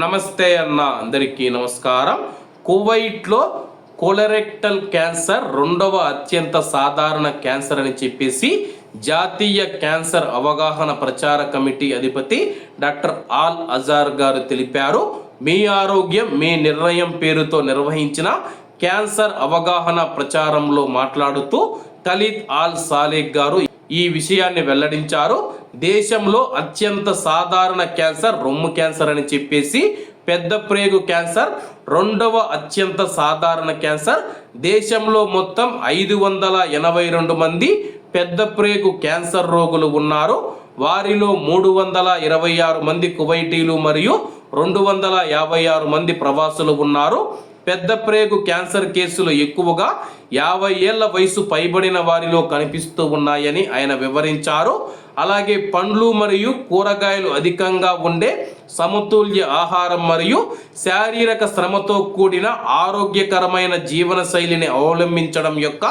నమస్తే అన్న అందరికీ నమస్కారం. కువైట్లో కోలరెక్టల్ క్యాన్సర్ రెండవ అత్యంత సాధారణ క్యాన్సర్ అని చెప్పేసి జాతీయ క్యాన్సర్ అవగాహన ప్రచార కమిటీ అధిపతి డాక్టర్ ఆల్ అజార్ గారు తెలిపారు. మీ ఆరోగ్యం మీ నిర్ణయం పేరుతో నిర్వహించిన క్యాన్సర్ అవగాహన ప్రచారంలో మాట్లాడుతూ ఖలీద్ ఆల్ సాలేక్ గారు ఈ విషయాన్ని వెల్లడించారు. దేశంలో అత్యంత సాధారణ క్యాన్సర్ రొమ్ము క్యాన్సర్ అని చెప్పేసి పెద్ద ప్రేగు క్యాన్సర్ రెండవ అత్యంత సాధారణ క్యాన్సర్. దేశంలో మొత్తం ఐదు వందల ఎనభై రెండు మంది పెద్ద ప్రేగు క్యాన్సర్ రోగులు ఉన్నారు. వారిలో మూడు వందల ఇరవై ఆరు మంది కువైటీలు మరియు రెండు వందల యాభై ఆరు మంది ప్రవాసులు ఉన్నారు. పెద్ద ప్రేగు క్యాన్సర్ కేసులు ఎక్కువగా యాభై ఏళ్ళ వయసు పైబడిన వారిలో కనిపిస్తూ ఉన్నాయని ఆయన వివరించారు. అలాగే పండ్లు మరియు కూరగాయలు అధికంగా ఉండే సమతుల్య ఆహారం మరియు శారీరక శ్రమతో కూడిన ఆరోగ్యకరమైన జీవన శైలిని అవలంబించడం యొక్క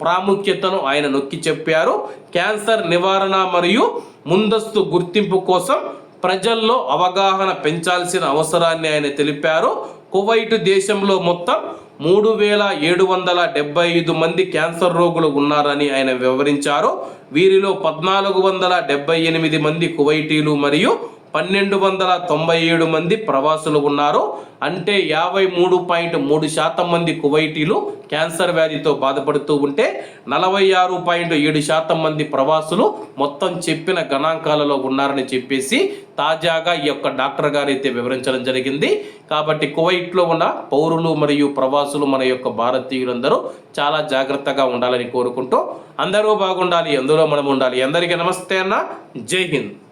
ప్రాముఖ్యతను ఆయన నొక్కి చెప్పారు. క్యాన్సర్ నివారణ మరియు ముందస్తు గుర్తింపు కోసం ప్రజల్లో అవగాహన పెంచాల్సిన అవసరాన్ని ఆయన తెలిపారు. కువైట్ దేశంలో మొత్తం మూడు వేల ఏడు వందల డెబ్బై ఐదు మంది క్యాన్సర్ రోగులు ఉన్నారని ఆయన వివరించారు. వీరిలో పద్నాలుగు వందల డెబ్బై ఎనిమిది మంది కువైటీలు మరియు పన్నెండు వందల తొంభై ఏడు మంది ప్రవాసులు ఉన్నారు. అంటే యాభై మూడు పాయింట్ మూడు శాతం మంది కువైటీలు క్యాన్సర్ వ్యాధితో బాధపడుతూ ఉంటే నలభై ఆరు పాయింట్ ఏడు శాతం మంది ప్రవాసులు మొత్తం చెప్పిన గణాంకాలలో ఉన్నారని చెప్పేసి తాజాగా ఈ యొక్క డాక్టర్ గారు అయితే వివరించడం జరిగింది. కాబట్టి కువైట్లో ఉన్న పౌరులు మరియు ప్రవాసులు మన యొక్క భారతీయులందరూ చాలా జాగ్రత్తగా ఉండాలని కోరుకుంటూ అందరూ బాగుండాలి అందులో మనం ఉండాలి అందరికీ నమస్తే అన్న. జై హింద్.